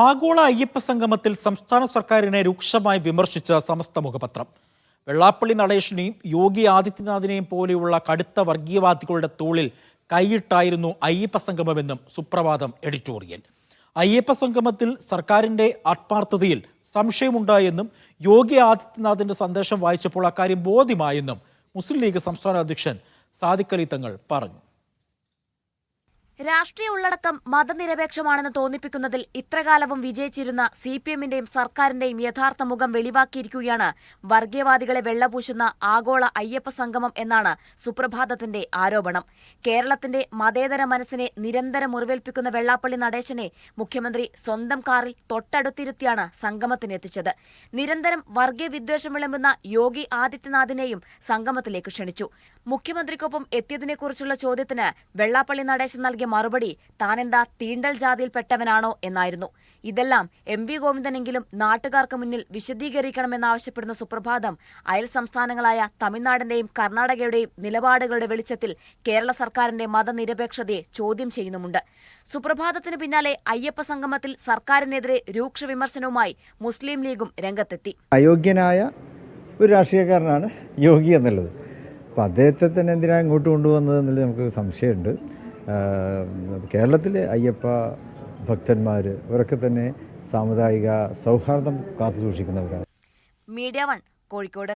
ആഗോള അയ്യപ്പ സംഗമത്തിൽ സംസ്ഥാന സർക്കാരിനെ രൂക്ഷമായി വിമർശിച്ച സമസ്ത മുഖപത്രം. വെള്ളാപ്പള്ളി നടേശനെയും യോഗി ആദിത്യനാഥിനെയും പോലെയുള്ള കടുത്ത വർഗീയവാദികളുടെ തോളിൽ കൈയിട്ടായിരുന്നു അയ്യപ്പ സംഗമമെന്നും സുപ്രഭാതം എഡിറ്റോറിയൽ. അയ്യപ്പ സംഗമത്തിൽ സർക്കാരിന്റെ ആത്മാർത്ഥതയിൽ സംശയമുണ്ടായെന്നും യോഗി ആദിത്യനാഥിന്റെ സന്ദേശം വായിച്ചപ്പോൾ അക്കാര്യം ബോധ്യമായെന്നും മുസ്ലിം ലീഗ് സംസ്ഥാന അധ്യക്ഷൻ സാദിഖലി തങ്ങൾ പറഞ്ഞു. രാഷ്ട്രീയ ഉള്ളടക്കം മതനിരപേക്ഷമാണെന്ന് തോന്നിപ്പിക്കുന്നതിൽ ഇത്രകാലവും വിജയിച്ചിരുന്ന സി പി എമ്മിന്റെയും സർക്കാരിന്റെയും യഥാർത്ഥ മുഖം വെളിവാക്കിയിരിക്കുകയാണ് വർഗീയവാദികളെ വെള്ളപൂശുന്ന ആഗോള അയ്യപ്പ സംഗമം എന്നാണ് സുപ്രഭാതത്തിന്റെ ആരോപണം. കേരളത്തിന്റെ മതേതര മനസ്സിനെ നിരന്തരം മുറിവേൽപ്പിക്കുന്ന വെള്ളാപ്പള്ളി നടേശനെ മുഖ്യമന്ത്രി സ്വന്തം കാറിൽ തൊട്ടടുത്തിരുത്തിയാണ് സംഗമത്തിനെത്തിച്ചത്. നിരന്തരം വർഗീയ വിദ്വേഷം വിളമ്പുന്ന യോഗി ആദിത്യനാഥിനെയും സംഗമത്തിലേക്ക് ക്ഷണിച്ചു. മുഖ്യമന്ത്രിക്കൊപ്പം എത്തിയതിനെക്കുറിച്ചുള്ള ചോദ്യത്തിന് വെള്ളാപ്പള്ളി നടേശൻ നൽകിയ മറുപടി താനെന്താ തീണ്ടൽ ജാതിയിൽപ്പെട്ടവനാണോ എന്നായിരുന്നു. ഇതെല്ലാം എം വി ഗോവിന്ദനെങ്കിലും നാട്ടുകാർക്ക് മുന്നിൽ വിശദീകരിക്കണമെന്നാവശ്യപ്പെടുന്ന സുപ്രഭാതം അയൽ സംസ്ഥാനങ്ങളായ തമിഴ്നാടിന്റെയും കർണാടകയുടെയും നിലപാടുകളുടെ വെളിച്ചത്തിൽ കേരള സർക്കാരിന്റെ മതനിരപേക്ഷതയെ ചോദ്യം ചെയ്യുന്നുമുണ്ട്. സുപ്രഭാതത്തിന് പിന്നാലെ അയ്യപ്പ സംഗമത്തിൽ സർക്കാരിനെതിരെ രൂക്ഷ വിമർശനവുമായി മുസ്ലിം ലീഗും രംഗത്തെത്തി. അയോഗ്യനായ ഒരു രാഷ്ട്രീയക്കാരനാണ് യോഗി എന്നുള്ളത്. അപ്പോൾ അദ്ദേഹത്തെ തന്നെ എന്തിനാണ് ഇങ്ങോട്ട് കൊണ്ടുവന്നത് എന്നുള്ളത് നമുക്ക് സംശയമുണ്ട്. കേരളത്തിലെ അയ്യപ്പ ഭക്തന്മാർ ഇവരൊക്കെ തന്നെ സാമുദായിക സൗഹാർദ്ദം കാത്തു സൂക്ഷിക്കുന്നവരാണ് മീഡിയ വൺ കോഴിക്കോട്.